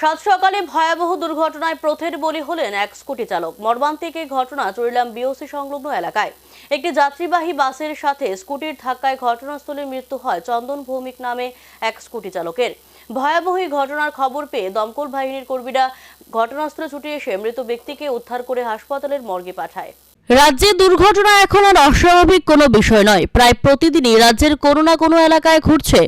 সাত সকালে ভয়াবহ দুর্ঘটনায় প্রথের বলি হলেন এক স্কুটি চালক। মর্মান্তিক এই ঘটনা চরিলাম বিওসি সংলগ্ন এলাকায়। একটি যাত্রীবাহী বাসের সাথে স্কুটির ধাক্কায় ঘটনাস্থলে মৃত্যু হয় চন্দন ভৌমিক নামে এক স্কুটি চালকের। ভয়াবহ ঘটনার খবর পেয়ে দমকল বাহিনীর কর্মীরা ঘটনাস্থলে ছুটে এসে মৃত ব্যক্তিকে উদ্ধার করে হাসপাতালের মর্গে পাঠায়। রাজ্যে দুর্ঘটনা এখন আর অস্বাভাবিক কোনো বিষয় নয়। প্রায় প্রতিদিনই রাজ্যের কোনো না কোনো এলাকায় ঘটছে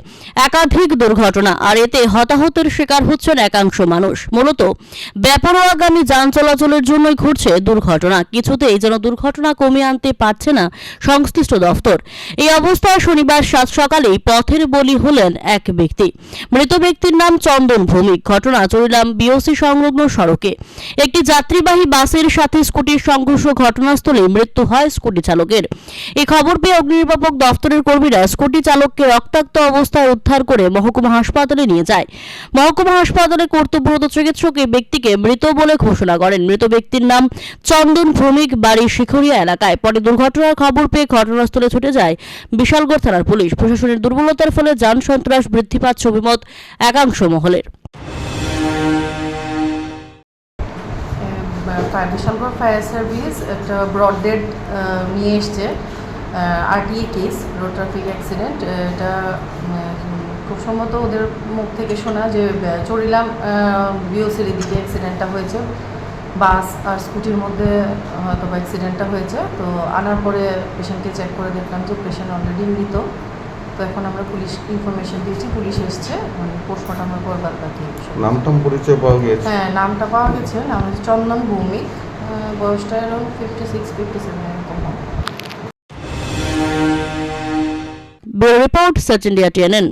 একাধিক দুর্ঘটনা, আর এতে হতাহতের শিকার হচ্ছেন একাংশ মানুষ। মূলত ব্যাপারোয়াগামী যান চলাচলের জন্যই ঘটছে দুর্ঘটনা। কিছুতেই যেন দুর্ঘটনা কমিয়ে আনতে পারছে না সংশ্লিষ্ট দফতর। এই অবস্থায় শনিবার সাত সকালেই পথের বলি হলেন এক ব্যক্তি। মৃত ব্যক্তির নাম চন্দন ভৌমিক। ঘটনা চরিলাম বিওসি সংলগ্ন সড়কে। একটি যাত্রীবাহী বাসের সাথে স্কুটির সংঘর্ষ, ঘটনাস্থলে মৃত্যু হয় স্কুটি চালকের। এই খবর পেয়ে অগ্নিনির্বাপক দফতরের কর্মীরা স্কুটি চালককে রক্তাক্ত অবস্থায় উদ্ধার করে মহকুমা হাসপাতালে নিয়ে যায়। মহকুমা হাসপাতালে কর্তব্যরত চিকিৎসক এই ব্যক্তিকে মৃত বলে ঘোষণা করেন। মৃত ব্যক্তির নাম চন্দন ভৌমিক, বাড়ি শিখরিয়া এলাকায়। পরে দুর্ঘটনার খবর পেয়ে ঘটনাস্থলে ছুটে যায় বিশালগড় থানার পুলিশ। প্রশাসনের দুর্বলতার ফলে যান সন্ত্রাস বৃদ্ধি পাচ্ছে অভিমত একাংশ মহলের। বিশালগড় ফায়ার সার্ভিস একটা ব্রড ডেড নিয়ে এসছে RTA case road traffic accident এটা খুব সম্ভবত ওদের মুখ থেকে শোনা যে চড়িলাম বিওসির এদিকে অ্যাক্সিডেন্টটা হয়েছে। বাস আর স্কুটির মধ্যে হয়তো বা অ্যাক্সিডেন্টটা হয়েছে। তো আনার পরে পেশেন্টকে চেক করে দেখলাম যে পেশেন্ট অলরেডি মৃত। তো এখন আমরা পুলিশ ইনফরমেশন দিয়েছি পুলিশ এসছে মানে পোস্টমর্টমের পর বাদ বাকি। নামটাম পরিচয় পাওয়া গেছে হ্যাঁ নামটা পাওয়া গেছে নাম হচ্ছে চন্দন ভৌমিক আহ, বয়সটা এরকম ফিফটি সিক্স ফিফটি সেভেন এরকম হবে। Bureau report search India TNN.